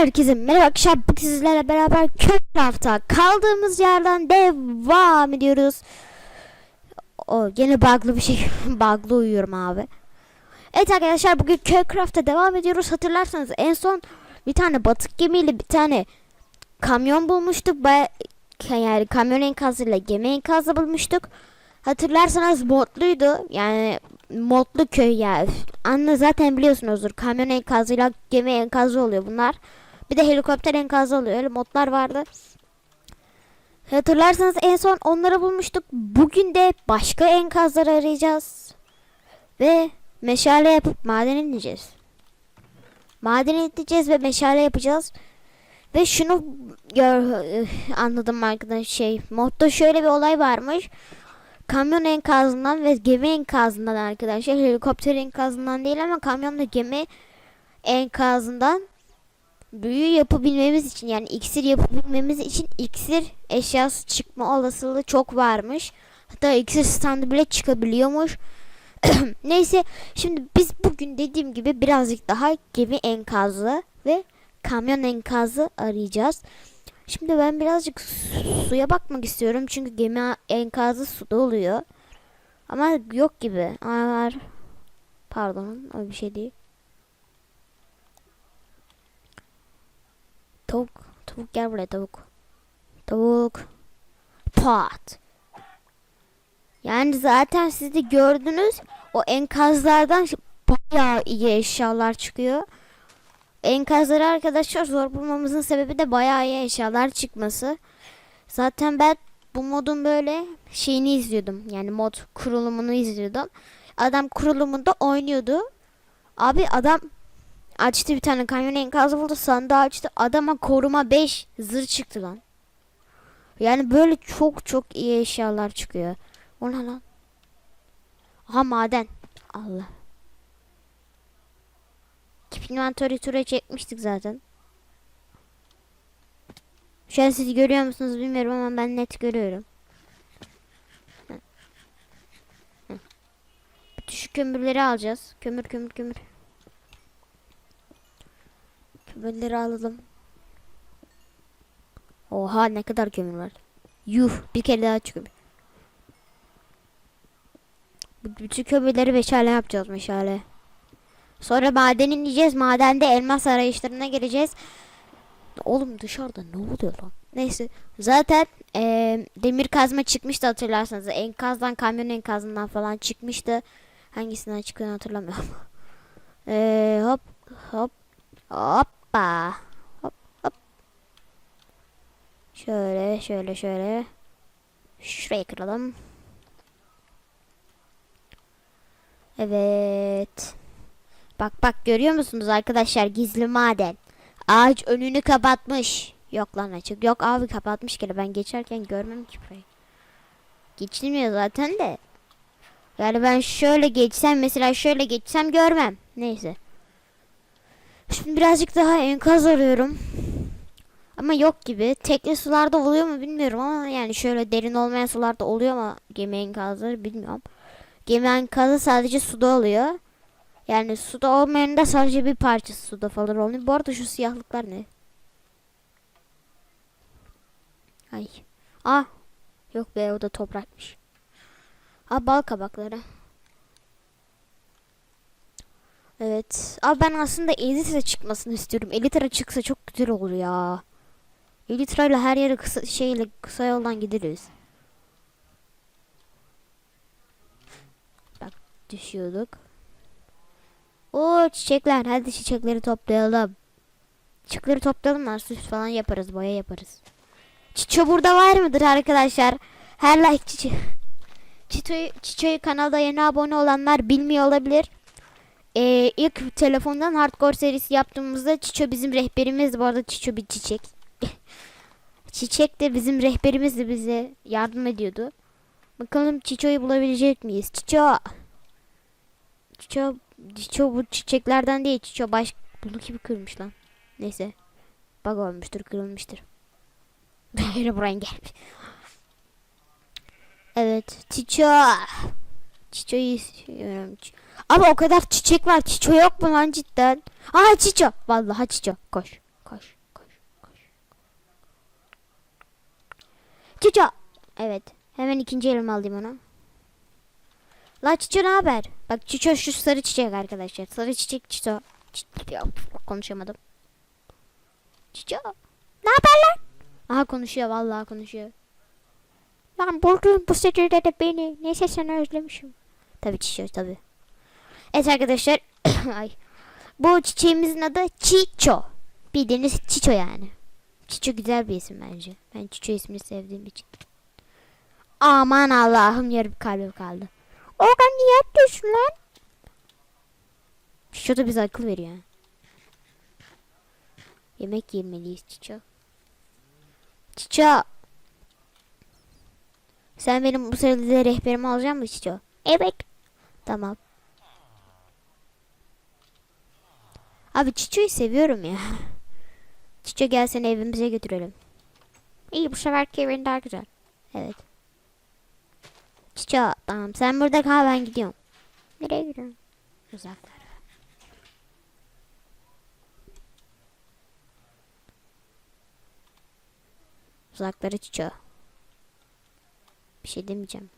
Herkese merhaba arkadaşlar. Bugün sizlerle beraber Köpraf'ta kaldığımız yerden devam ediyoruz. O gene bug'lı bir şey. bug'lı uyuyorum abi. Evet arkadaşlar bugün Köpraf'ta devam ediyoruz. Hatırlarsanız en son bir tane batık gemiyle bir tane kamyon bulmuştuk. Baya, yani kamyon enkazıyla gemi enkazı bulmuştuk. Hatırlarsanız modluydu. Yani modlu köy ya. Anne zaten biliyorsunuzdur. Kamyon enkazıyla gemi enkazı oluyor bunlar. Bir de helikopter enkazı oluyor. Öyle modlar vardı. Hatırlarsanız en son onları bulmuştuk. Bugün de başka enkazlar arayacağız. Ve meşale yapıp maden ineceğiz. Maden ineceğiz ve meşale yapacağız. Ve şunu gör, anladım arkadaşlar şey. Modda şöyle bir olay varmış kamyon enkazından ve gemi enkazından arkadaşlar. Helikopter enkazından değil ama kamyonla gemi enkazından büyü yapabilmemiz için yani iksir yapabilmemiz için iksir eşyası çıkma olasılığı çok varmış. Hatta iksir standı bile çıkabiliyormuş. Neyse şimdi biz bugün dediğim gibi birazcık daha gemi enkazı ve kamyon enkazı arayacağız. Şimdi ben birazcık su- suya bakmak istiyorum çünkü gemi enkazı suda oluyor. Ama yok gibi. Aa. Pardon, o bir şey değil. Tavuk, tavuk gel buraya tavuk. Tavuk. Pat. Yani zaten siz de gördünüz o enkazlardan bayağı iyi eşyalar çıkıyor. Enkazları arkadaşlar zor bulmamızın sebebi de bayağı iyi eşyalar çıkması. Zaten ben bu modun böyle şeyini izliyordum. Yani mod kurulumunu izliyordum. Adam kurulumunda oynuyordu. Abi adam açtı bir tane kamyon enkazı buldu sandığı açtı. Adama koruma 5 zır çıktı lan. Yani böyle çok çok iyi eşyalar çıkıyor. O ne lan? Aha maden. Allah. Keep inventory tura çekmiştik zaten. Şu an siz görüyor musunuz bilmiyorum ama ben net görüyorum. Bütün şu kömürleri alacağız. Kömür kömür kömür. Kömürleri alalım. Oha ne kadar kömür var. Yuh bir kere daha çıkıyor. Bütün kömürleri meşale yapacağız meşale. Sonra maden ineceğiz. Madende elmas arayışlarına gireceğiz. Oğlum dışarıda ne oluyor lan? Neyse. Zaten eee, demir kazma çıkmıştı hatırlarsanız. Enkazdan kamyon enkazından falan çıkmıştı. Hangisinden çıktığını hatırlamıyorum. Eee, hop hop hoppa. Hop hop. Şöyle şöyle şöyle. Şuraya kıralım. Evet. Bak bak görüyor musunuz arkadaşlar gizli maden. Ağaç önünü kapatmış. Yok lan açık. Yok abi kapatmış kere ben geçerken görmem ki burayı. Geçilmiyor zaten de. Yani ben şöyle geçsem mesela şöyle geçsem görmem. Neyse. Şimdi birazcık daha enkaz arıyorum. Ama yok gibi. Tekli sularda oluyor mu bilmiyorum ama yani şöyle derin olmayan sularda oluyor mu gemi enkazları bilmiyorum. Gemi enkazı sadece suda oluyor. Yani suda olmayan da sadece bir parçası suda falan oluyor. Bu arada şu siyahlıklar ne? Ay. Ah. Yok be o da toprakmış. Ah bal kabakları. Evet. Abi ben aslında Elytra çıkmasını istiyorum. Elytra çıksa çok güzel olur ya. Elytra ile her yere kısa şeyle kısa yoldan gideriz. Bak düşüyorduk. Oo çiçekler. Hadi çiçekleri toplayalım. Çiçekleri toplayalım süs falan yaparız. Boya yaparız. Çiço burada var mıdır arkadaşlar? Her like Çiço. Çiço'yu, Çiço'yu kanalda yeni abone olanlar bilmiyor olabilir. Ee, ilk telefondan hardcore serisi yaptığımızda Çiço bizim rehberimiz. Bu arada Çiço bir çiçek. çiçek de bizim rehberimizdi bize yardım ediyordu. Bakalım Çiço'yu bulabilecek miyiz? Çiço. Çiço Çiço bu çiçeklerden değil. Çiço baş... Bunu kim kırmış lan? Neyse. Bug olmuştur, kırılmıştır. Herobrine gelmiş. Evet. Çiço. Çiço'yu istiyorum. Ç- Ama o kadar çiçek var. Çiço yok mu lan cidden? Aa Çiço. Vallahi Çiço. Koş. Koş koş koş. Çiço. Evet. Hemen ikinci elime alayım onu. La Çiço ne haber? Bak Çiço şu sarı çiçek arkadaşlar. Sarı çiçek Çiço. Çi- Ya, konuşamadım. Çiço. Ne haber lan? Aha konuşuyor vallahi konuşuyor. Lan buldum bu sefer de beni. Neyse seni özlemişim. Tabii Çiço tabii. Evet arkadaşlar. Ay. Bu çiçeğimizin adı Çiço. Bildiğiniz Çiço yani. Çiço güzel bir isim bence. Ben Çiço ismini sevdiğim için. Aman Allah'ım yarım kalbim kaldı. Organ niye yapıyorsun lan? Çiço da bize akıl veriyor. Yemek yemeliyiz Çiço. Çiço. Sen benim bu sırada rehberimi alacak mısın Çiço? Evet. Tamam. Abi Çiço'yu seviyorum ya. Çiço gel evimize götürelim. İyi bu seferki evin daha güzel. Evet. Çiço tamam sen burada kal ben gidiyorum. Nereye gidiyorsun? Uzaklara. Uzaklara Çiço. Bir şey demeyeceğim.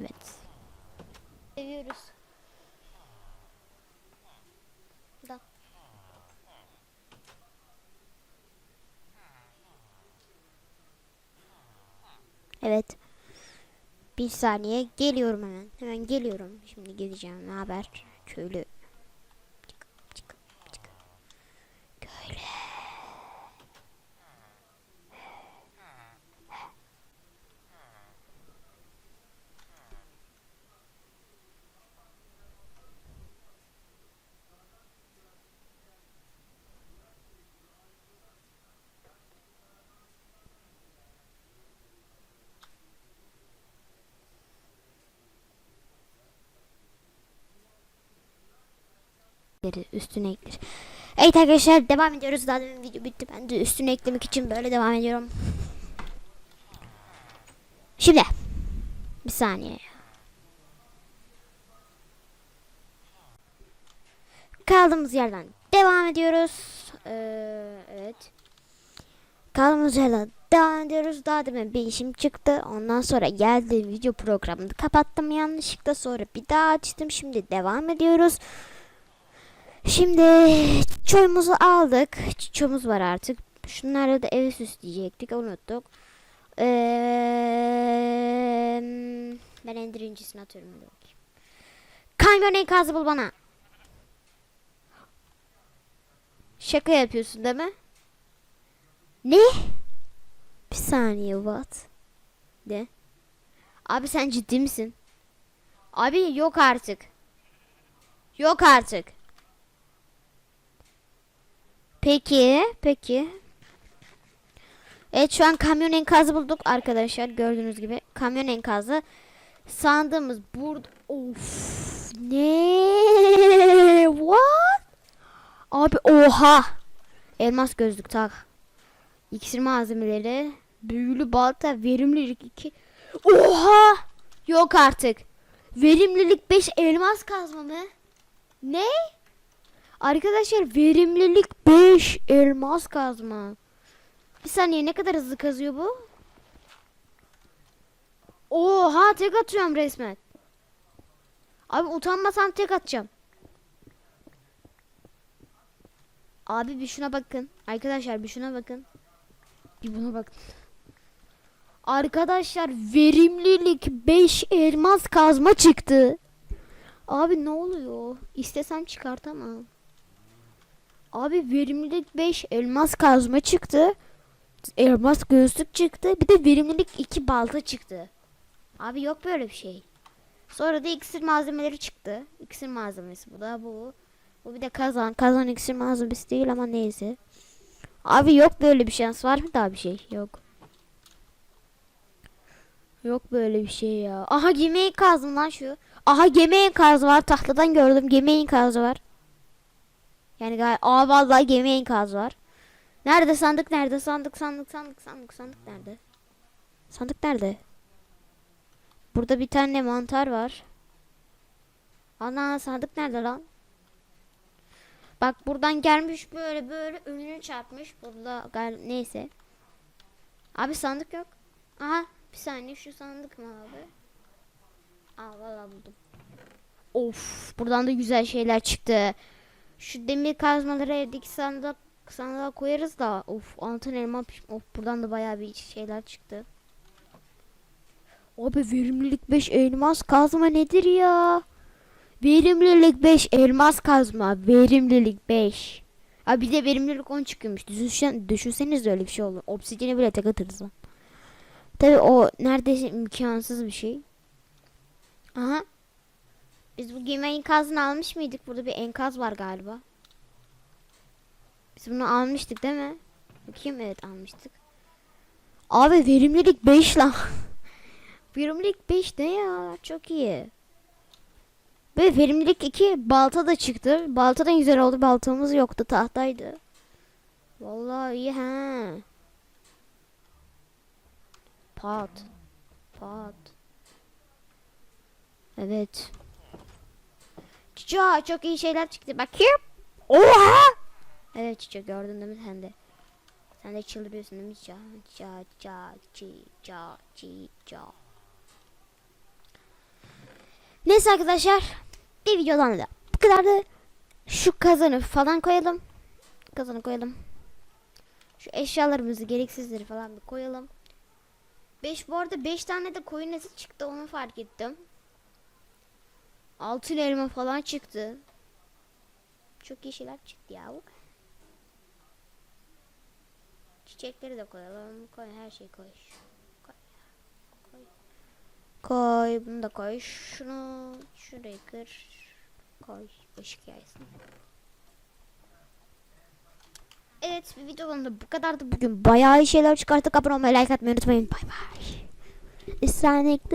Evet. Seviyoruz. Da. Evet. Bir saniye geliyorum hemen. Hemen geliyorum. Şimdi geleceğim. Ne haber? Köylü. Ekleri üstüne ekler. Evet arkadaşlar devam ediyoruz. Daha demin video bitti. Ben de üstüne eklemek için böyle devam ediyorum. Şimdi bir saniye. Kaldığımız yerden devam ediyoruz. Ee, evet. Kaldığımız yerden devam ediyoruz. Daha demin bir işim çıktı. Ondan sonra geldi video programını kapattım yanlışlıkla. Sonra bir daha açtım. Şimdi devam ediyoruz. Şimdi çoyumuzu aldık. Çiçeğimiz var artık. Şunlarla da evi süsleyecektik. Unuttuk. Ee, ben en birincisini atıyorum. hadi. Kamyon enkazı bul bana. Şaka yapıyorsun değil mi? Ne? Bir saniye what? De. Abi sen ciddi misin? Abi yok artık. Yok artık. Peki, peki. Evet şu an kamyon enkazı bulduk arkadaşlar gördüğünüz gibi. Kamyon enkazı. Sandığımız burada. Of. Ne? What? Abi oha. Elmas gözlük tak. İksir malzemeleri. Büyülü balta. Verimlilik 2. Oha. Yok artık. Verimlilik 5 elmas kazma mı? Ne? Arkadaşlar verimlilik 5 elmas kazma. Bir saniye ne kadar hızlı kazıyor bu? Oha tek atıyorum resmen. Abi utanmasan tek atacağım. Abi bir şuna bakın. Arkadaşlar bir şuna bakın. Bir buna bakın. Arkadaşlar verimlilik 5 elmas kazma çıktı. Abi ne oluyor? İstesem çıkartamam. Abi verimlilik 5 elmas kazma çıktı. Elmas gözlük çıktı. Bir de verimlilik 2 balta çıktı. Abi yok böyle bir şey. Sonra da iksir malzemeleri çıktı. İksir malzemesi bu da bu. Bu bir de kazan. Kazan iksir malzemesi değil ama neyse. Abi yok böyle bir şans var mı daha bir şey? Yok. Yok böyle bir şey ya. Aha gemi enkazı lan şu. Aha gemi enkazı var. Tahtadan gördüm. Gemi enkazı var. Yani gal Aa vallahi gemi enkazı var. Nerede sandık nerede? Sandık sandık sandık sandık sandık nerede? Sandık nerede? burada bir tane mantar var. Ana sandık nerede lan? Bak buradan gelmiş böyle böyle önünü çarpmış. Burada neyse. Abi sandık yok. Aha bir saniye şu sandık mı abi? Aa valla buldum. Of buradan da güzel şeyler çıktı. Şu demir kazmaları evdeki sandık sandığa koyarız da of altın elma of buradan da bayağı bir şeyler çıktı. Abi verimlilik 5 elmas kazma nedir ya? Verimlilik 5 elmas kazma. Verimlilik 5. Abi bir de verimlilik 10 çıkıyormuş. Düşünsen, düşünseniz öyle bir şey olur. Obsidiyeni bile tek atarız lan. Tabi o neredeyse imkansız bir şey. Aha. Biz bu gemi enkazını almış mıydık? Burada bir enkaz var galiba. Biz bunu almıştık değil mi? Bakayım evet almıştık. Abi verimlilik 5 lan. verimlilik 5 ne ya? Çok iyi. Ve verimlilik 2 balta da çıktı. Balta da güzel oldu. Baltamız yoktu. Tahtaydı. Vallahi iyi ha. Pat. Pat. Evet. Çiçeğe çok iyi şeyler çıktı. Bakayım. Oha! Evet çiçeğe gördün değil mi sen de? Sen de çıldırıyorsun değil mi? Ça ça ça çi ça çi ça. Neyse arkadaşlar. Bir videodan da bu kadardı. Şu kazanı falan koyalım. Kazanı koyalım. Şu eşyalarımızı gereksizleri falan bir koyalım. 5 bu arada 5 tane de koyun eti çıktı onu fark ettim. Altın elma falan çıktı. Çok iyi şeyler çıktı ya. Çiçekleri de koyalım. Koy her şeyi koy. Koy. Koy. Koy bunu da koy. Şunu şuraya kır. Koy. Işık yaysın. Evet bir videonun da bu kadardı. Bugün bayağı iyi şeyler çıkarttık. Abone olmayı like atmayı unutmayın. Bay bay. İsranik